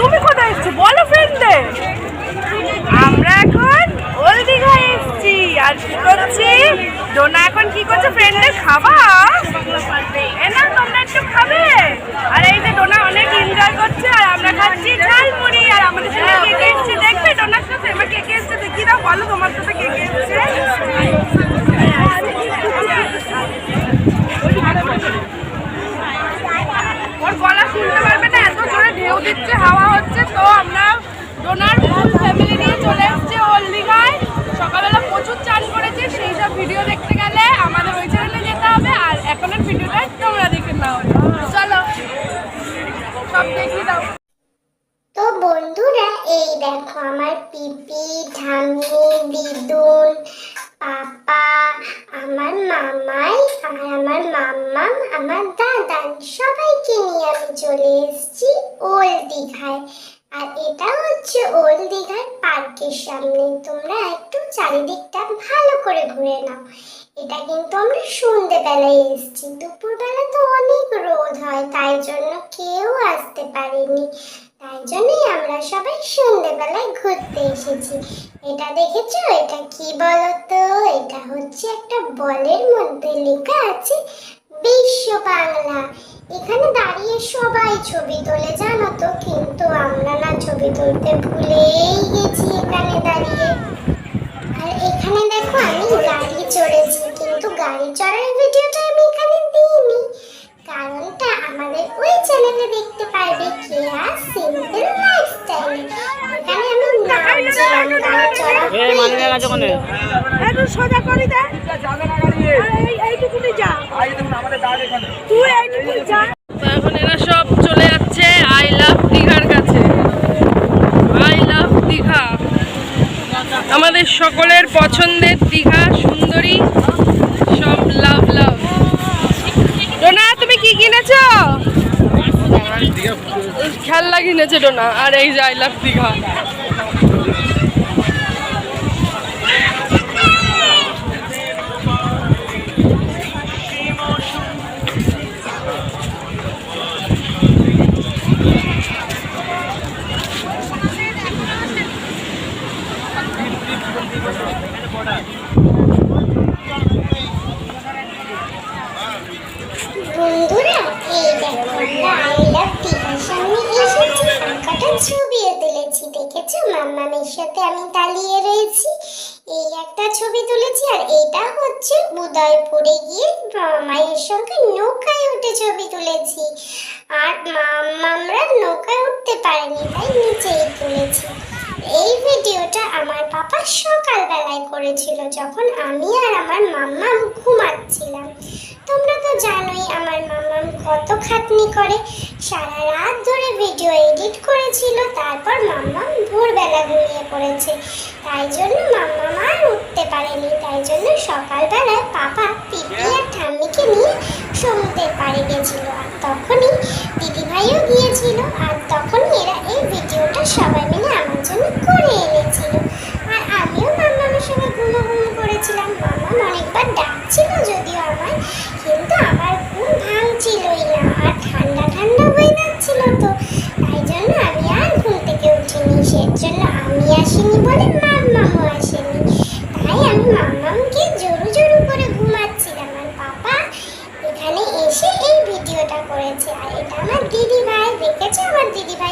তুমি কোথায় এসছো? বলো ফ্রেন্ডদের আমরা এখন ওল দীঘায় এসছি। আর কি করছি? ডোনা এখন কি করছে? ফ্রেন্ডদের খাবা এ না তোমরা একটু খাবে আর এই যে ডোনা অনেক এনজয় করছে আর আমরা খাচ্ছি ঝালমুড়ি আর আমাদের সাথে কে কে এসছে দেখবে ডোনার সাথে এবার কে কে এসছে দেখি দাও বলো তোমার সাথে কে কে এসছে ওর গলা শুনতে পারবে না এত জোরে ঢেউ দিচ্ছে, হাওয়া হচ্ছে। তো আমরা ডোনার ফুল ফ্যামিলি নিয়ে চলে এসেছি হলদিঘায়। সকালবেলা প্রচুর চান করেছি, সেই সব ভিডিও দেখতে গেলে আমাদের ওই চ্যানেলে যেতে হবে, আর এখনের ভিডিওটা তোমরা দেখে নাও। চলো, সব দেখিয়ে দাও। তো বন্ধুরা, এই দেখো আমার পিপি ঠাম্মি দিদুন ওল্ড দীঘায়। আর এটা হচ্ছে ওল্ড দীঘার পার্কের সামনে। তোমরা একটু চারিদিকটা ভালো করে ঘুরে নাও। এটা কিন্তু আমরা সন্ধেবেলায় এসেছি। দুপুরবেলা তো অনেক রোদ হয়, তাই জন্য কেউ আসতে পারেনি। তাই জন্যই আমরা সবাই সন্ধেবেলায় ঘুরতে এসেছি। এটা দেখেছ? এটা কি বলতো? এটা হচ্ছে একটা বলের মধ্যে লেখা আছে বিশ্ব বাংলা। এখানে দাঁড়িয়ে সবাই ছবি তোলে, জানো তো? কিন্তু আমরা না ছবি তুলতে ভুলেই গেছি এখানে দাঁড়িয়ে। আর এখানে দেখো আমি গাড়ি চড়েছি, কিন্তু গাড়ি চড়ার ভিডিওটা আমি এখানে দিইনি। কারণটা আমাদের ওই চ্যানেলে দেখতে পারবে কেয়া সিম্পল লাইফস্টাইল এখানে আমি নাচছিলাম এই ওখানে একটু সোজা করে দে। এইটুকুনি যা। তুই এইটুকুনি যা। এখন এরা সব চলে যাচ্ছে আই লাভ দীঘার কাছে। I love Digha. আমাদের সকলের পছন্দের দীঘা সুন্দরী সব লাভ লাভ। ডোনা তুমি কি কিনেছো? খেলনা কিনেছে ডোনা। আর এই যে আই লাভ দীঘা বন্ধুরা এই দেখো আমরা আই লাভ দীঘার সামনে এসেছি আর কটা ছবিও তুলেছি, দেখেছ? মাম্মামের সাথে আমি দাঁড়িয়ে রয়েছি। এই একটা ছবি তুলেছি আর এটা হচ্ছে উদয়পুরে গিয়ে মায়ের সঙ্গে নৌকায় উঠে ছবি তুলেছি। আর মাম্মামরা নৌকায় উঠতে পারেনি, তাই নিচেই তুলেছি। এই ভিডিওটা আমার পাপা সকালবেলায় করেছিল, যখন আমি আর আমার মাম্মা ঘুমাচ্ছিলাম। তো কত খাটনি করে। সারা রাত ধরে ভিডিও এডিট করেছিল, তারপর মাম্মাম ভোরবেলা ঘুমিয়ে পড়েছে। তাই জন্য মাম্মাম আর উঠতে পারেনি। তাই জন্য সকালবেলায় পাপা পিপি আর ঠাম্মিকে নিয়ে সমুদ্রের পাড়ে গেছিল। আর তখনই দিদিভাইও গিয়েছিল। আর তখনই এরা এই ভিডিওটা সবাই মিলে আমার জন্য করে এনেছিল। এর জন্য আমি আসিনি বলে মাম্মামও আসেনি। তাই আমি মাম্মামকে জোরু জোরু করে ঘুমাচ্ছিলাম আর পাপা এখানে এসে এই ভিডিওটা করেছে। আর এটা আমার দিদিভাই দেখেছে? আমার দিদিভাই